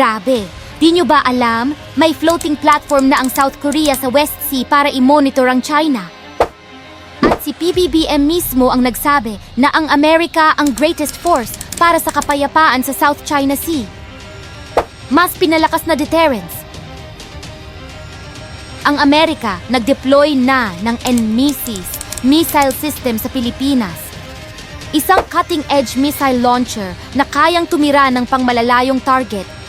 Grabe! Di nyo ba alam, may floating platform na ang South Korea sa West Sea para i-monitor ang China. At si PBBM mismo ang nagsabi na ang Amerika ang greatest force para sa kapayapaan sa South China Sea. Mas pinalakas na deterrence. Ang Amerika nag-deploy na ng NMISIS missile system sa Pilipinas. Isang cutting-edge missile launcher na kayang tumira ng pangmalalayong target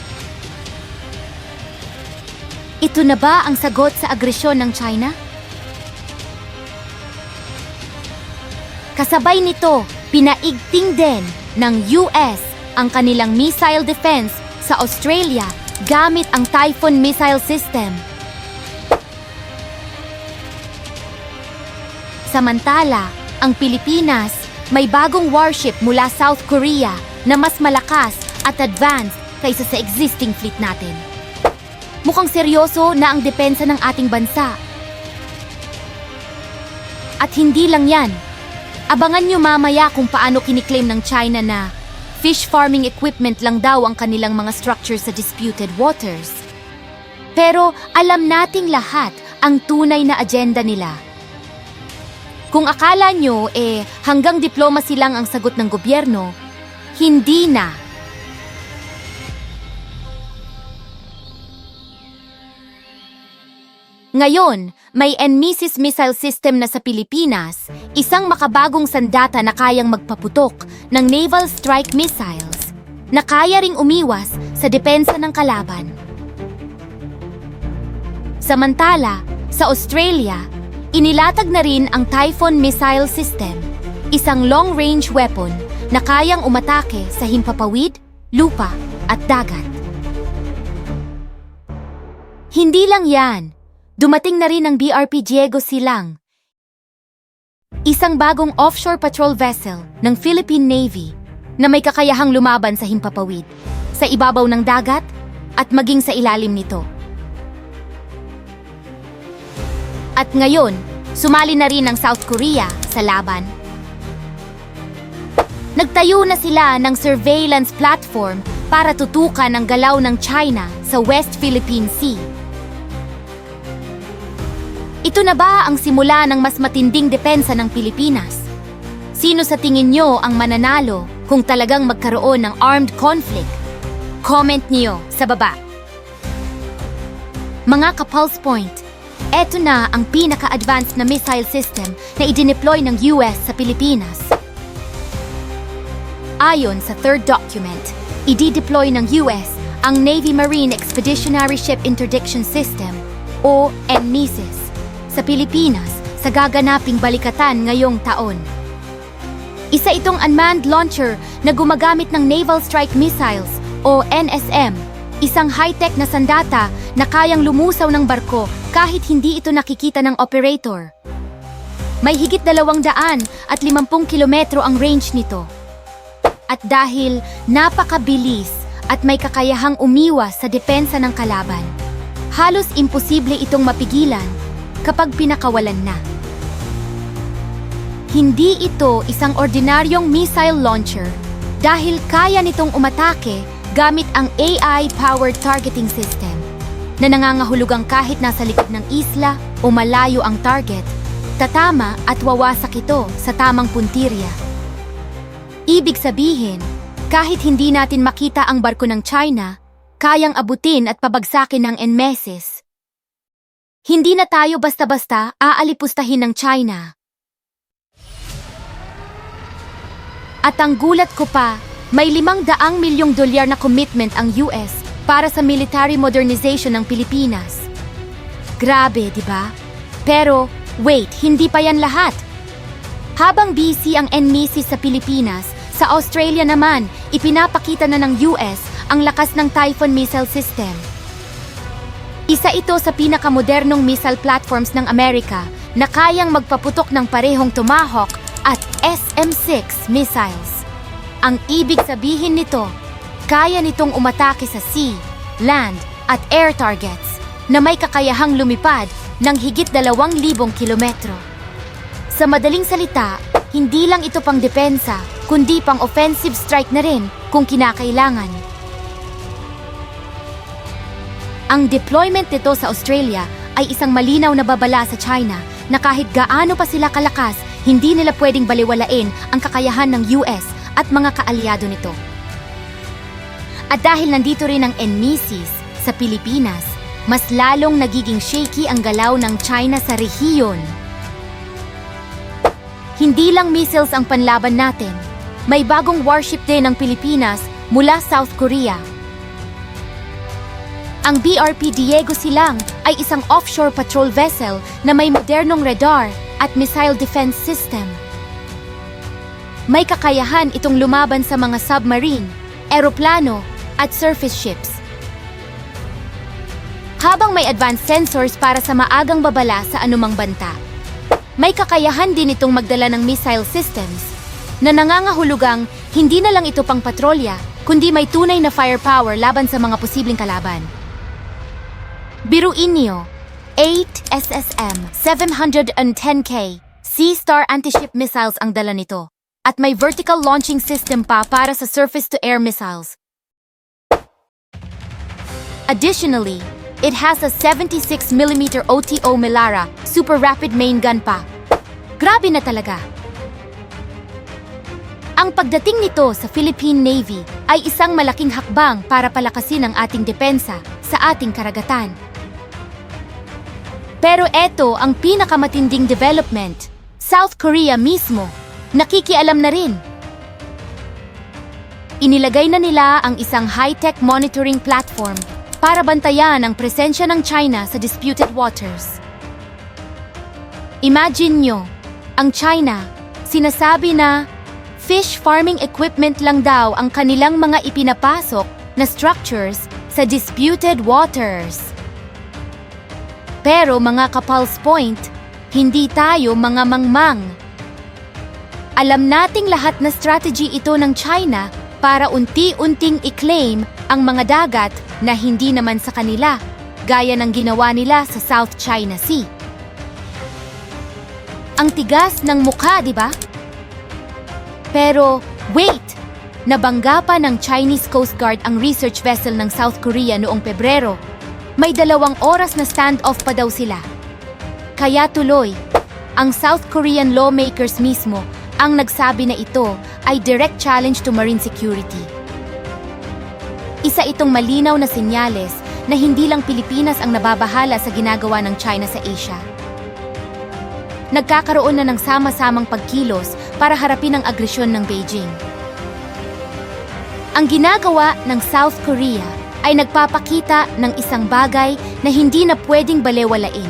ito na ba ang sagot sa agresyon ng China? Kasabay nito, pinaigting din ng US ang kanilang missile defense sa Australia gamit ang Typhoon missile system. Samantala, ang Pilipinas may bagong warship mula South Korea na mas malakas at advanced kaysa sa existing fleet natin. Mukhang seryoso na ang depensa ng ating bansa. At hindi lang yan. Abangan nyo mamaya kung paano kiniklaim ng China na fish farming equipment lang daw ang kanilang mga structures sa disputed waters. Pero alam nating lahat ang tunay na agenda nila. Kung akala nyo eh hanggang diplomacy lang ang sagot ng gobyerno, hindi na. Ngayon, may NMISIS missile system na sa Pilipinas, isang makabagong sandata na kayang magpaputok ng naval strike missiles na kaya ring umiwas sa depensa ng kalaban. Samantala, sa Australia, inilatag na rin ang Typhoon missile system, isang long-range weapon na kayang umatake sa himpapawid, lupa at dagat. Hindi lang yan, Dumating na rin ang BRP Diego Silang, isang bagong offshore patrol vessel ng Philippine Navy na may kakayahang lumaban sa himpapawid, sa ibabaw ng dagat at maging sa ilalim nito. At ngayon, sumali na rin ang South Korea sa laban. Nagtayo na sila ng surveillance platform para tutukan ang galaw ng China sa West Philippine Sea. Ito na ba ang simula ng mas matinding depensa ng Pilipinas? Sino sa tingin nyo ang mananalo kung talagang magkaroon ng armed conflict? Comment niyo sa baba. Mga ka-pulse point, eto na ang pinaka-advanced na missile system na idineploy ng US sa Pilipinas. Ayon sa third document, i-deploy ng US ang Navy Marine Expeditionary Ship Interdiction System o NMISIS sa Pilipinas sa gaganaping balikatan ngayong taon. Isa itong unmanned launcher na gumagamit ng Naval Strike Missiles o NSM, isang high-tech na sandata na kayang lumusaw ng barko kahit hindi ito nakikita ng operator. May higit dalawang daan at limampung kilometro ang range nito. At dahil napakabilis at may kakayahang umiwas sa depensa ng kalaban, halos imposible itong mapigilan kapag pinakawalan na. Hindi ito isang ordinaryong missile launcher dahil kaya nitong umatake gamit ang AI-powered targeting system na nangangahulugang kahit nasa likod ng isla o malayo ang target, tatama at wawasak ito sa tamang puntirya. Ibig sabihin, kahit hindi natin makita ang barko ng China, kayang abutin at pabagsakin ng NMESIS. Hindi na tayo basta-basta aalipustahin ng China. At ang gulat ko pa, may limang daang milyong dolyar na commitment ang US para sa military modernization ng Pilipinas. Grabe, di ba? Pero, wait, hindi pa yan lahat. Habang busy ang NMISI sa Pilipinas, sa Australia naman, ipinapakita na ng US ang lakas ng Typhoon missile system. Isa ito sa pinakamodernong missile platforms ng Amerika na kayang magpaputok ng parehong Tomahawk at SM-6 missiles. Ang ibig sabihin nito, kaya nitong umatake sa sea, land at air targets na may kakayahang lumipad ng higit 2,000 kilometro. Sa madaling salita, hindi lang ito pang depensa, kundi pang offensive strike na rin kung kinakailangan. Ang deployment nito sa Australia ay isang malinaw na babala sa China na kahit gaano pa sila kalakas, hindi nila pwedeng baliwalain ang kakayahan ng US at mga kaalyado nito. At dahil nandito rin ang NMISIS sa Pilipinas, mas lalong nagiging shaky ang galaw ng China sa rehiyon. Hindi lang missiles ang panlaban natin. May bagong warship din ng Pilipinas mula South Korea. Ang BRP Diego Silang ay isang offshore patrol vessel na may modernong radar at missile defense system. May kakayahan itong lumaban sa mga submarine, eroplano at surface ships. Habang may advanced sensors para sa maagang babala sa anumang banta. May kakayahan din itong magdala ng missile systems na nangangahulugang hindi na lang ito pang patrolya, kundi may tunay na firepower laban sa mga posibleng kalaban. Biruin niyo, 8 SSM 710K Sea-Star anti-ship missiles ang dala nito at may vertical launching system pa para sa surface-to-air missiles. Additionally, it has a 76mm OTO Melara super rapid main gun pa. Grabe na talaga. Ang pagdating nito sa Philippine Navy ay isang malaking hakbang para palakasin ang ating depensa sa ating karagatan. Pero eto ang pinakamatinding development. South Korea mismo, nakikialam na rin. Inilagay na nila ang isang high-tech monitoring platform para bantayan ang presensya ng China sa disputed waters. Imagine nyo, ang China, sinasabi na fish farming equipment lang daw ang kanilang mga ipinapasok na structures sa disputed waters. Pero mga kapals point, hindi tayo mga mangmang. Alam nating lahat na strategy ito ng China para unti-unting i-claim ang mga dagat na hindi naman sa kanila, gaya ng ginawa nila sa South China Sea. Ang tigas ng mukha, di ba? Pero, wait! Nabangga pa ng Chinese Coast Guard ang research vessel ng South Korea noong Pebrero. May dalawang oras na standoff pa daw sila. Kaya tuloy, ang South Korean lawmakers mismo ang nagsabi na ito ay direct challenge to marine security. Isa itong malinaw na senyales na hindi lang Pilipinas ang nababahala sa ginagawa ng China sa Asia. Nagkakaroon na ng sama-samang pagkilos para harapin ang agresyon ng Beijing. Ang ginagawa ng South Korea ay nagpapakita ng isang bagay na hindi na pwedeng balewalain.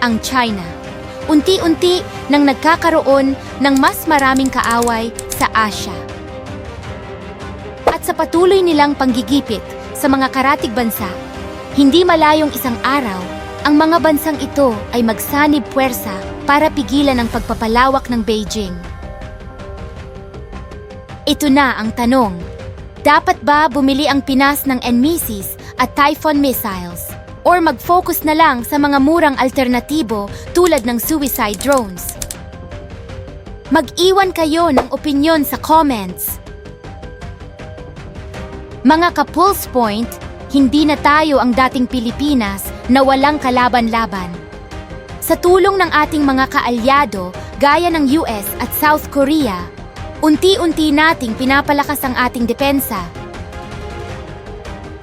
Ang China, unti-unti nang nagkakaroon ng mas maraming kaaway sa Asia. At sa patuloy nilang panggigipit sa mga karatig bansa, hindi malayong isang araw, ang mga bansang ito ay magsanib puwersa para pigilan ang pagpapalawak ng Beijing. Ito na ang tanong. Dapat ba bumili ang Pinas ng NMISIS at Typhoon missiles? Or mag-focus na lang sa mga murang alternatibo tulad ng suicide drones? Mag-iwan kayo ng opinyon sa comments. Mga ka-pulse point, hindi na tayo ang dating Pilipinas na walang kalaban-laban. Sa tulong ng ating mga kaalyado gaya ng US at South Korea, unti-unti nating pinapalakas ang ating depensa.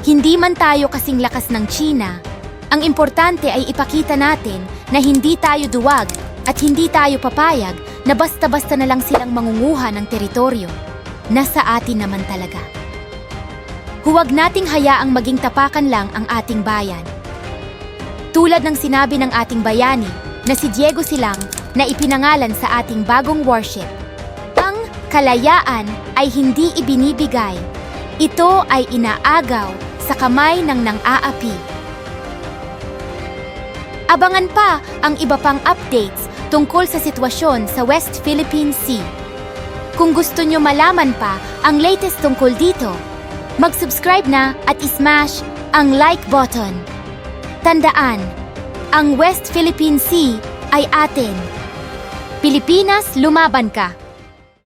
Hindi man tayo kasing lakas ng China, ang importante ay ipakita natin na hindi tayo duwag at hindi tayo papayag na basta-basta na lang silang mangunguha ng teritoryo. Nasa atin naman talaga. Huwag nating hayaang maging tapakan lang ang ating bayan. Tulad ng sinabi ng ating bayani na si Diego Silang na ipinangalan sa ating bagong warship. Kalayaan ay hindi ibinibigay. Ito ay inaagaw sa kamay ng nang-aapi. Abangan pa ang iba pang updates tungkol sa sitwasyon sa West Philippine Sea. Kung gusto nyo malaman pa ang latest tungkol dito, mag-subscribe na at ismash ang like button. Tandaan, ang West Philippine Sea ay atin. Pilipinas, lumaban ka!